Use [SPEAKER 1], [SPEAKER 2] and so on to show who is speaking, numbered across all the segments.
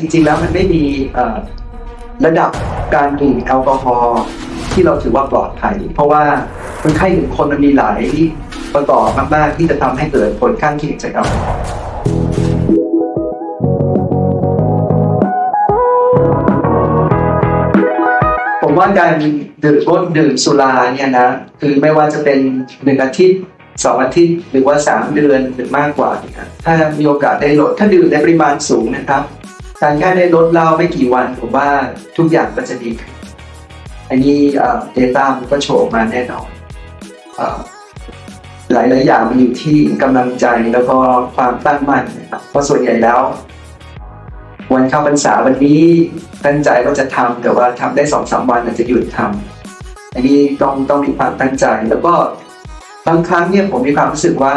[SPEAKER 1] จริงๆแล้วมันไม่มีระดับการดื่มแอลกอฮอล์ที่เราถือว่าปลอดภัย เพราะว่าคนไข้หนึ่งคนมันมีหลายประกอบมากๆที่จะทำให้เกิดผลข้างเคียงจากแอลกอฮอล์ผมว่าการดื่มงดดื่มสุราเนี่ยนะคือไม่ว่าจะเป็นหนึ่งอาทิตย์ สองอาทิตย์หรือว่าสามเดือนหรือมากกว่าถ้ามีโอกาสได้ลดถ้าดื่มในปริมาณสูงนะครับการแค่ได้ลดเหล้าไม่กี่วันผมว่าทุกอย่างก็จะดีขึ้นอันนี้เดต้ามันก็โชว์มาแน่นอนอหลายหลายๆอย่างมันอยู่ที่กำลังใจแล้วก็ความตั้งมั่นนะครับเพราะส่วนใหญ่แล้ว วันเข้าพรรษาวันนี้ตั้งใจว่าจะทำแต่ว่าทำได้สองสามวันอาจจะหยุดทำอันนี้ต้องต้องมีความตั้งใจแล้วก็ บางครั้งเนี่ยผมมีความรู้สึกว่า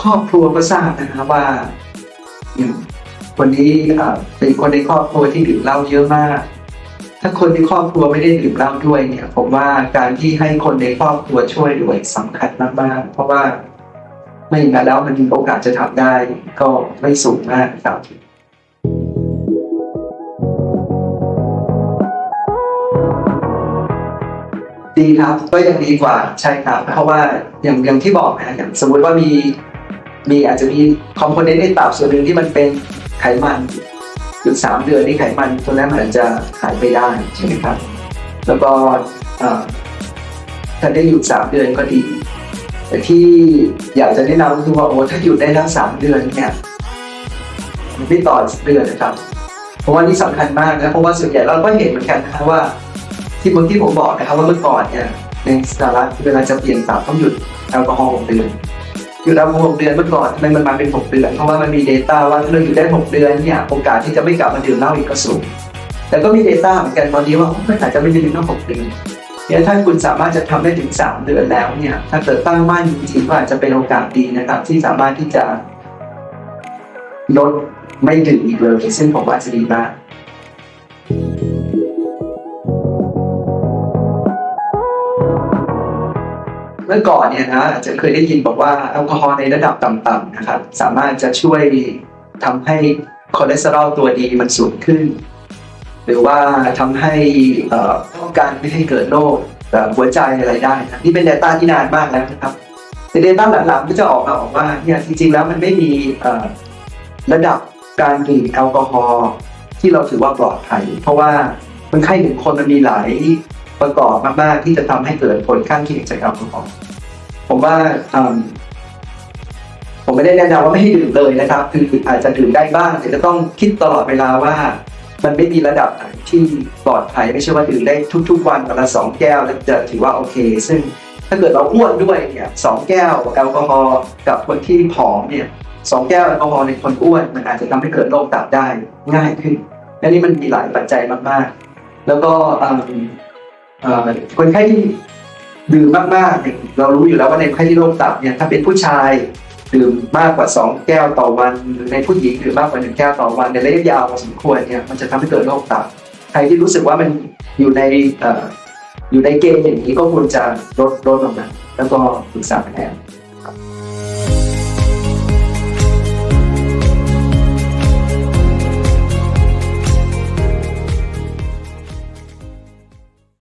[SPEAKER 1] ครอบครัวก็ทราบนะครับว่าอืมคนนี้อ่าเป็นคนในครอบครัวที่ดื่มเหล้าเยอะมาก ถ้าคนในครอบครัวไม่ได้ดื่มเหล้าด้วยเนี่ย ผมว่าการที่ให้คนในครอบครัวช่วยด้วยสำคัญมากๆเพราะว่าไม่อย่างนั้นแล้วมันมีโอกาสจะทำได้ก็ไม่สูงมากครับ ดีครับก็ยังดีกว่าใช่ครับ เพราะว่าอย่างอย่างที่บอกนะอย่างสมมุติว่ามีมีอาจจะมีคอมโพเนนต์ในตับส่วนหนึ่งที่มันเป็นไขมันหยุดสามเดือนนี่ไขมันตัวนั้นมันอาจจะหายไปได้ใช่ไหมครับ แล้วก็ถ้าได้หยุดสามเดือนก็ดี แต่ที่อยากจะแนะนำก็คือว่าโอ้ถ้าหยุดได้ทั้งสามเดือนเนี่ยมันไม่ต่อเดือนนะครับ เพราะว่านี่สำคัญมากนะเพราะว่าส่วนใหญ่เราก็เห็นเหมือนกันนะว่า ที่เมื่อที่ผมบอกนะครับว่าเมื่อก่อนเนี่ยในสหรัฐเวลาจะเปลี่ยนตับต้องหยุดแอลกอฮอล์หกเดือนอยู่ได้หกเดือนเมื่อก่อนทำไมมันมาเป็นหกเดือนเพราะว่ามันมี Data ว่าถ้าเราอยู่ได้หกเดือนเนี่ยโอกาสที่จะไม่กลับมาดื่มเหล้าอีกก็สูงแต่ก็มี Data เหมือนกันตอนนี้ว่าไม่อาจจะไม่ดื่มเหล้าหกเดือนเนี่ยถ้าคุณสามารถจะทำได้ถึงสามเดือนแล้วเนี่ยถ้าเกิดตั้งมั่นจริงๆก็อาจจะเป็นโอกาสดีนะครับ ที่สามารถที่จะลดไม่ดื่มอีกเลยซึ่งผมว่าจะดีมาก มื่อก่อนเนี่ยนะอาจจะเคยได้ยินบอกว่าแอลกอฮอล์ในระดับต่ำๆนะครับสามารถจะช่วยทำให้คอเลสเตอรอลตัวดีมันสูงขึ้น หรือว่าทำให้อ่อป้องกันไม่ให้เกิดโรคหัวใจอะไรได้นะนี่เป็น Data ที่นานมากแล้วนะครับแต่ Data หลังๆก็จะออกมาบอกว่าเนี่ยจริงๆแล้วมันไม่มีระดับการดื่มแอลกอฮอล์ที่เราถือว่าปลอดภัย เพราะว่าคนไข้หนึ่งคนมันมีหลาย ประกอบมากๆที่จะทำให้เกิดผลข้างเคียงจากแอลกอฮอล์ผมว่าผมไม่ได้แนะนำว่าไม่ให้ดื่มเลยนะครับ คืออาจจะดื่มได้บ้างแต่จะต้องคิดตลอดเวลาว่า มันไม่มีระดับไหนที่ปลอดภัยไม่ใช่ว่าดื่มได้ทุก ๆ วันวันละสองแก้วแล้วจะถือว่าโอเค ซึ่งถ้าเกิดเราอ้วนด้วยเนี่ยสองแก้วแอลกอฮอล์กับคนที่ผอมเนี่ยสองแก้วแอลกอฮอล์ในคนอ้วนมันอาจจะทำให้เกิดโรคตับได้ง่ายขึ้นและนี่มันมีหลายปัจจัยมากๆ แล้วก็ คนไข้ที่ดื่มมากๆเรารู้อยู่แล้วว่าในไข้ที่โรคตับเนี่ยถ้าเป็นผู้ชายดื่มมากกว่า 2 แก้วต่อวันหรือในผู้หญิงดื่มมากกว่า1แก้วต่อวันในระยะยาวพอสมควรเนี่ยมันจะทำให้เกิดโรคตับใครที่รู้สึกว่ามันอยู่ในออยู่ในเกณฑ์อย่างนี้ก็ควรจะลดลดลงนะแล้วก็ปรึกษาแพทย์